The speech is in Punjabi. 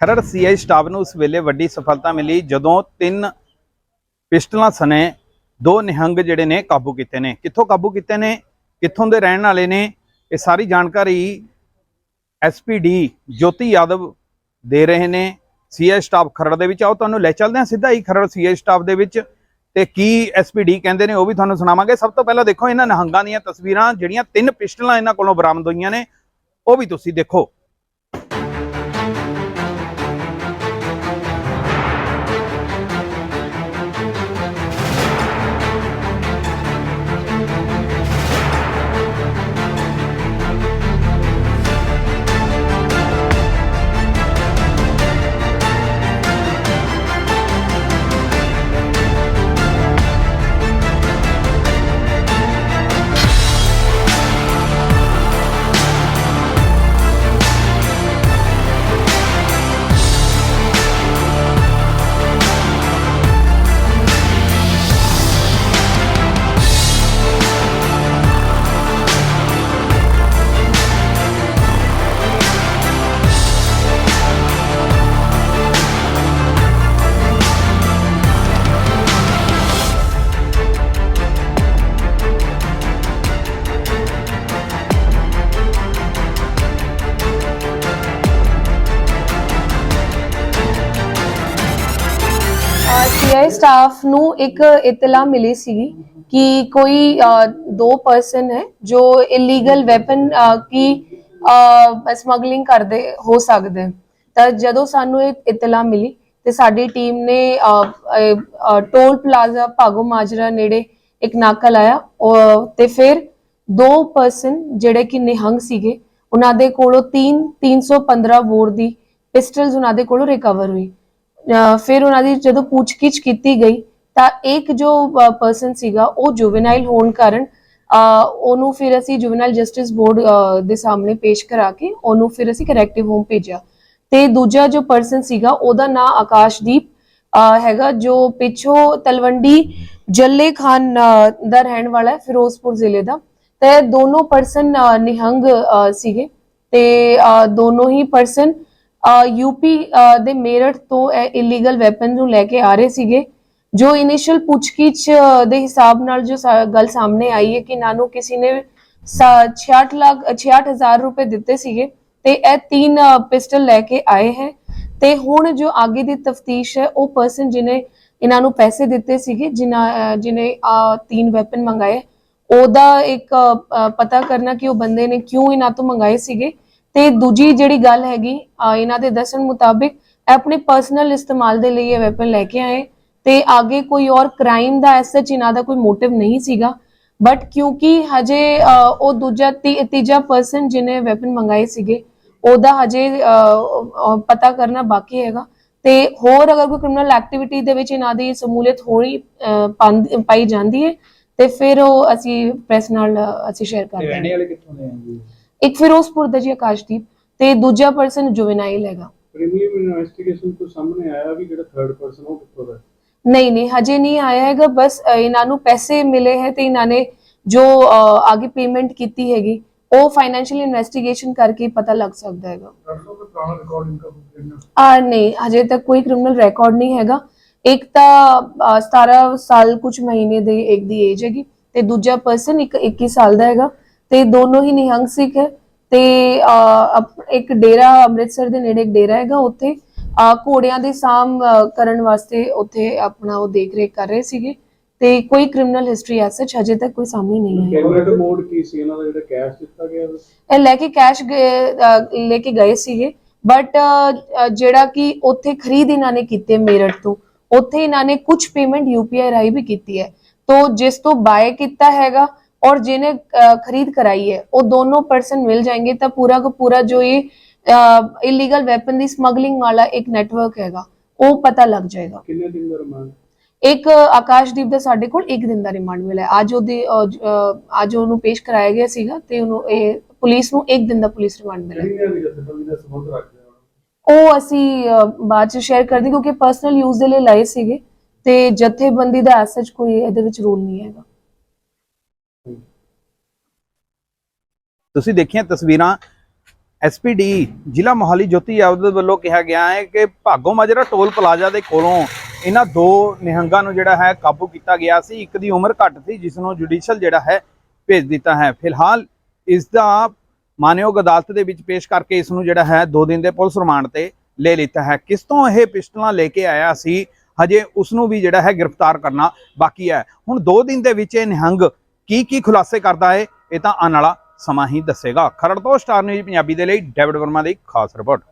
ਖਰੜ ਸੀਆਈ ਸਟਾਫ ਨੂੰ ਉਸ ਵੇਲੇ ਵੱਡੀ ਸਫਲਤਾ ਮਿਲੀ, ਜਦੋਂ ਤਿੰਨ ਪਿਸਟਲਾਂ ਸਣੇ ਦੋ ਨਿਹੰਗ ਜਿਹੜੇ ਨੇ ਕਾਬੂ ਕੀਤੇ ਨੇ। ਕਿੱਥੋਂ ਕਾਬੂ ਕੀਤੇ ਨੇ? ਕਿੱਥੋਂ ਦੇ ਰਹਿਣ ਵਾਲੇ ਨੇ? ਇਹ ਸਾਰੀ ਜਾਣਕਾਰੀ ਐਸਪੀਡੀ ਜੋਤੀ ਯਾਦਵ ਦੇ ਰਹੇ ਨੇ। ਸੀਆਈ ਸਟਾਫ ਖਰੜ ਦੇ ਵਿੱਚ ਆਓ, ਤੁਹਾਨੂੰ ਲੈ ਚੱਲਦੇ ਹਾਂ ਸਿੱਧਾ ਹੀ ਖਰੜ ਸੀਆਈ ਸਟਾਫ ਦੇ ਵਿੱਚ। ਤੇ ਕੀ ਐਸਪੀਡੀ ਕਹਿੰਦੇ ਨੇ ਉਹ ਵੀ ਤੁਹਾਨੂੰ ਸੁਣਾਵਾਂਗੇ। ਸਭ ਤੋਂ ਪਹਿਲਾਂ ਦੇਖੋ ਇਹਨਾਂ ਨਿਹੰਗਾਂ ਦੀਆਂ ਤਸਵੀਰਾਂ, ਜਿਹੜੀਆਂ ਤਿੰਨ ਪਿਸਟਲਾਂ ਇਹਨਾਂ ਕੋਲੋਂ ਬਰਾਮਦ ਹੋਈਆਂ ਨੇ, ਉਹ ਵੀ ਤੁਸੀਂ ਦੇਖੋ। ਸਟਾਫ ਨੂੰ ਇੱਕ ਇਤਲਾ ਮਿਲੀ ਸੀ ਕਿ ਕੋਈ ਦੋ ਪਰਸਨ ਹੈ ਜੋ ਇਲੀਗਲ ਵੈਪਨ ਕੀ ਸਮਗਲਿੰਗ ਕਰਦੇ, ਹੋ ਸਕਦੇ। ਤਾਂ ਜਦੋਂ ਸਾਨੂੰ ਇਹ ਇਤਲਾ ਮਿਲੀ ਤੇ ਸਾਡੀ ਟੀਮ ਨੇ ਟੋਲ ਪਲਾਜ਼ਾ ਭਾਗੋ ਮਾਜਰਾ ਨੇੜੇ ਇੱਕ ਨਾਕਾ ਲਾਇਆ ਤੇ ਫਿਰ ਦੋ ਪਰਸਨ ਜਿਹੜੇ ਕਿ ਨਿਹੰਗ ਸੀਗੇ, ਉਹਨਾਂ ਦੇ ਕੋਲੋਂ 3 315 ਬੋਰ ਦੀ ਪਿਸਟਲਸ ਉਹਨਾਂ ਦੇ ਕੋਲੋਂ ਰਿਕਵਰ ਹੋਈ। ਫਿਰ ਉਹਨਾਂ ਦੀ ਜਦੋਂ ਪੁੱਛਗਿੱਛ ਕੀਤੀ ਗਈ ਤਾਂ ਇੱਕ ਜੋ ਪਰਸਨ ਸੀਗਾ ਉਹ ਜੁਵੈਨਾਈਲ ਹੋਣ ਕਾਰਨ ਉਹਨੂੰ ਫਿਰ ਅਸੀਂ ਜੁਵੈਨਾਈਲ ਜਸਟਿਸ ਬੋਰਡ ਦੇ ਸਾਹਮਣੇ ਪੇਸ਼ ਕਰਾ ਕੇ ਉਹਨੂੰ ਫਿਰ ਅਸੀਂ ਕਰੈਕਟਿਵ ਹੋਮ ਭੇਜਿਆ। ਤੇ ਦੂਜਾ ਜੋ ਪਰਸਨ ਸੀਗਾ ਉਹਦਾ ਨਾਂ ਆਕਾਸ਼ਦੀਪ ਹੈਗਾ ਜੋ ਪਿੱਛੋਂ ਤਲਵੰਡੀ ਜੱਲੇ ਖਾਨ ਦਾ ਰਹਿਣ ਵਾਲਾ ਹੈ ਫਿਰੋਜ਼ਪੁਰ ਜ਼ਿਲ੍ਹੇ ਦਾ। ਤੇ ਦੋਨੋਂ ਪਰਸਨ ਨਿਹੰਗ ਸੀਗੇ। ਤੇ ਅਹ, ਦੋਨੋਂ ਹੀ ਪਰਸਨ ਯੂਪੀ ਦੇ ਮੇਰਠ ਤੋਂ ਇਲੀਗਲ ਵੈਪਨ ਨੂੰ ਲੈ ਕੇ ਆ ਰਹੇ ਸੀਗੇ ਜੋ ਇਨੀਸ਼ੀਅਲ ਪੁੱਛਗਿੱਛ ਦੇ ਹਿਸਾਬ ਨਾਲ ਜੋ ਗੱਲ ਸਾਹਮਣੇ ਆਈ ਹੈ ਕਿ ਨਾਨੂ ਕਿਸੇ ਨੇ 66 ਲੱਖ 66000 ਰੁਪਏ ਦਿੱਤੇ ਸੀਗੇ ਤੇ ਇਹ ਤਿੰਨ ਪਿਸਟਲ ਲੈ ਕੇ ਆਏ ਹੈ ਤੇ ਹੁਣ ਜੋ ਅੱਗੇ ਦੀ ਤਫਤੀਸ਼ ਹੈ ਉਹ ਪਰਸਨ ਜਿਨੇ ਇਹਨਾਂ ਨੂੰ ਪੈਸੇ ਦਿੱਤੇ ਸੀਗੇ ਜਿਨ੍ਹਾਂ ਅਹ, ਜਿਨੇ ਆਹ ਤਿੰਨ ਵੈਪਨ ਮੰਗਾਏ ਉਹਦਾ ਇੱਕ ਪਤਾ ਕਰਨਾ ਕਿ ਉਹ ਬੰਦੇ ਨੇ ਕਿਉਂ ਇਹਨਾਂ ਤੋਂ ਮੰਗਾਏ ਸੀਗੇ। ਤੇ ਦੂਜੀ ਜਿਹੜੀ ਗੱਲ ਹੈਗੀ ਇਹਨਾਂ ਦੇ ਦੱਸਣ ਮੁਤਾਬਿਕ ਆਪਣੇ ਪਰਸਨਲ ਇਸਤੇਮਾਲ ਦੇ ਲਈ ਇਹ ਵੈਪਨ ਲੈ ਕੇ ਆਏ। ਤੇ ਅੱਗੇ ਕੋਈ ਔਰ ਕ੍ਰਾਈਮ ਦਾ ਐਸਾ ਇਹਨਾਂ ਦਾ ਕੋਈ ਮੋਟਿਵ ਨਹੀਂ ਸੀਗਾ। ਬਟ ਕਿਉਂਕਿ ਹਜੇ ਉਹ ਦੂਜਾ ਤੀਜਾ ਪਰਸਨ ਜਿਹਨੇ ਵੈਪਨ ਮੰਗਾਏ ਸੀਗੇ ਉਹਦਾ ਹਜੇ ਪਤਾ ਕਰਨਾ ਬਾਕੀ ਹੈਗਾ। ਤੇ ਹੋਰ ਅਗਰ ਕੋਈ ਕ੍ਰਿਮੀਨਲ ਐਕਟੀਵਿਟੀ ਦੇ ਵਿੱਚ ਇਹਨਾਂ ਦੀ ਸਮੂਲੀਅਤ ਪਾਂਦ- ਪਾਈ ਜਾਂਦੀ ਹੈ ਤੇ ਫਿਰ ਉਹ ਅਸੀਂ ਪ੍ਰੈਸ ਨਾਲ ਅਸੀਂ ਸ਼ੇਅਰ ਕਰ ਦਾਂਗੇ ਵਾਲੇ ਕਿੱਥੋਂ ਦੇ ਆ ਜੀ? ਇੱਕ ਫਿਰੋਜ਼ਪੁਰ ਦਾ ਜੀ ਆਕਾਸ਼ਦੀਪ ਤੇ ਦੂਜਾ ਪਰਸਨ ਜੁਵੈਨਾਈਲ ਹੈਗਾ। ਪ੍ਰੀਮੀਅਮ ਇਨਵੈਸਟੀਗੇਸ਼ਨ ਤੋਂ ਸਾਹਮਣੇ ਆਇਆ ਵੀ ਜਿਹੜਾ ਥਰਡ ਪਰਸਨ ਉਹ ਕਿੱਥੋਂ ਦਾ ਹੈ? ਨਹੀਂ ਨਹੀਂ ਹਜੇ ਨਹੀਂ ਆਇਆ ਹੈਗਾ ਬਸ ਅਹ, ਇਹਨਾਂ ਨੂੰ ਪੈਸੇ ਮਿਲੇ ਹੈ ਤੇ ਇਹਨਾਂ ਨੇ ਜੋ ਆਗੇ ਪੇਮੈਂਟ ਕੀਤੀ ਹੈਗੀ ਉਹ ਫਾਈਨੈਂਸ਼ੀਅਲ ਇਨਵੈਸਟੀਗੇਸ਼ਨ ਕਰਕੇ ਪਤਾ ਲੱਗ ਸਕਦਾ ਹੈਗਾ। ਸਾਹਿਬ ਪੁਰਾਣਾ ਰਿਕਾਰਡ ਇਨਕਾ ਆ ਨਹੀਂ ਹਜੇ ਤੱਕ ਕੋਈ ਕ੍ਰਿਮੀਨਲ ਰਿਕਾਰਡ ਨਹੀਂ ਹੈਗਾ। ਇੱਕ ਤਾਂ ਅਹ, 17 ਸਾਲ ਕੁਝ ਮਹੀਨੇ ਦੇ ਇੱਕ ਦੀ ਏਜ ਹੈਗੀ ਤੇ ਦੂਜਾ ਪਰਸਨ ਇੱਕ 21 ਸਾਲ ਦਾ ਹੈਗਾ। ਤੇ ਦੋਨੋਂ ਹੀ ਨਿਹੰਗ ਸਿੱਖ ਹੈ ਤੇ ਇੱਕ ਡੇਰਾ ਅੰਮ੍ਰਿਤਸਰ ਦੇ ਨੇੜੇ ਇੱਕ ਡੇਰਾ ਹੈਗਾ ਉੱਥੇ। ਘੋੜਿਆਂ ਦੇ ਸਾਮ ਕਰਨ ਵਾਸਤੇ ਉੱਥੇ ਆਪਣਾ ਉਹ ਦੇਖ ਰੇਖ ਕਰ ਰਹੇ ਸੀਗੇ। ਤੇ ਕੋਈ ਕ੍ਰਿਮੀਨਲ ਹਿਸਟਰੀ ਐਸ ਸੱਚ ਹਜੇ ਤੱਕ ਕੋਈ ਸਾਹਮਣੇ ਨਹੀਂ ਆਇਆ। ਕੈਮਰਾ ਦਾ ਮੋਡ ਕੀ ਸੀ ਇਹਨਾਂ ਦਾ ਜਿਹੜਾ ਕੈਸ਼ ਦਿੱਤਾ ਗਿਆ? ਇਹ ਲੈ ਕੇ ਕੈਸ਼ ਲੈ ਕੇ ਗਏ ਸੀਗੇ। ਬਟ ਜਿਹੜਾ ਕਿ ਉੱਥੇ ਖਰੀਦ ਇਹਨਾਂ ਨੇ ਕੀਤੀ ਮੇਰਠ ਤੋਂ ਉੱਥੇ ਇਹਨਾਂ ਨੇ ਕੁਝ ਪੇਮੈਂਟ ਯੂਪੀਆਈ ਰਾਹੀਂ ਵੀ ਕੀਤੀ ਹੈ। ਤੋਂ ਜਿਸ ਤੋਂ ਬਾਏ ਕੀਤਾ ਹੈਗਾ ਔਰ ਜਿਹਨੇ ਅਹ, ਖਰੀਦ ਕਰਾਈ ਹੈ ਉਹ ਦੋਨੋਂ ਪਰਸਨ ਮਿਲ ਜਾएंगे ਤਾਂ ਪੂਰਾ ਕੋ ਪੂਰਾ ਜੋ ਇਹ ਇਲੀਗਲ ਵੈਪਨ ਦੀ ਸਮਗਲਿੰਗ ਵਾਲਾ ਇੱਕ ਨੈਟਵਰਕ ਹੈਗਾ ਉਹ ਪਤਾ ਲੱਗ ਜਾਏਗਾ। ਕਿੰਨੇ ਦਿਨ ਦਾ ਰਿਮਾਂਡ ਇੱਕ ਆਕਾਸ਼ਦੀਪ ਦਾ ਸਾਡੇ ਕੋਲ ਇੱਕ ਦਿਨ ਦਾ ਰਿਮਾਂਡ ਮਿਲਿਆ। ਅੱਜ ਉਹਦੇ ਅੱਜ ਉਹਨੂੰ ਪੇਸ਼ ਕਰਾਇਆ ਗਿਆ ਸੀਗਾ ਤੇ ਉਹਨੂੰ ਇਹ ਪੁਲਿਸ ਨੂੰ ਇੱਕ ਦਿਨ ਦਾ ਪੁਲਿਸ ਰਿਮਾਂਡ ਮਿਲਿਆ। ਉਹ ਅਸੀਂ ਬਾਅਦ ਚ ਸ਼ੇਅਰ ਕਰਦੇ ਕਿਉਂਕਿ ਪਰਸਨਲ ਯੂਜ਼ ਦੇ ਲਈ ਲਾਏ ਸੀਗੇ ਤੇ ਜਥੇਬੰਦੀ ਦਾ ਐਸ ਸੱਚ ਕੋਈ ਇਹਦੇ ਵਿੱਚ ਰੂਲ ਨਹੀਂ ਹੈਗਾ। ਤੁਸੀਂ ਦੇਖੀਆਂ ਤਸਵੀਰਾਂ ਐਸਪੀਡੀ, ਜ਼ਿਲ੍ਹਾ ਮੋਹਾਲੀ ਜੋਤੀ ਯਾਦਵ ਵੱਲੋਂ ਕਿਹਾ ਗਿਆ ਹੈ ਕਿ ਭਾਗੋ ਮਾਜਰਾ ਟੋਲ ਪਲਾਜ਼ਾ ਦੇ ਕੋਲੋਂ ਇਹਨਾਂ ਦੋ ਨਿਹੰਗਾਂ ਨੂੰ ਜਿਹੜਾ ਹੈ ਕਾਬੂ ਕੀਤਾ ਗਿਆ ਸੀ। ਇੱਕ ਦੀ ਉਮਰ ਘੱਟ ਸੀ, ਜਿਸ ਨੂੰ ਜੁਡੀਸ਼ੀਅਲ ਜਿਹੜਾ ਹੈ ਭੇਜ ਦਿੱਤਾ ਹੈ। ਫਿਲਹਾਲ ਇਸ ਦਾ ਮਾਨਯੋਗ ਅਦਾਲਤ ਦੇ ਵਿੱਚ ਪੇਸ਼ ਕਰਕੇ ਇਸ ਨੂੰ ਜਿਹੜਾ ਹੈ 2 ਦਿਨ ਦੇ ਪੁਲਿਸ ਰਿਮਾਂਡ ਤੇ ਲੈ ਲਿੱਤਾ ਹੈ। ਕਿਸ ਤੋਂ ਇਹ ਪਿਸਟਲਾਂ ਲੈ ਕੇ ਆਇਆ ਸੀ, ਹਜੇ ਉਸ ਨੂੰ ਵੀ ਜਿਹੜਾ ਹੈ ਗ੍ਰਿਫਤਾਰ ਕਰਨਾ ਬਾਕੀ ਹੈ। ਹੁਣ 2 ਦਿਨ ਦੇ ਵਿੱਚ ਇਹ ਨਿਹੰਗ ਕੀ ਕੀ ਖੁਲਾਸੇ ਕਰਦਾ ਹੈ, ਇਹ ਤਾਂ ਆਉਣ ਵਾਲਾ ਸਮਾਂ ਹੀ ਦੱਸੇਗਾ। ਖਰੜ ਤੋਂ ਸਟਾਰ ਨਿਊਜ਼ ਪੰਜਾਬੀ ਦੇ ਲਈ ਡੇਵਿਡ ਵਰਮਾ ਦੀ ਖਾਸ ਰਿਪੋਰਟ।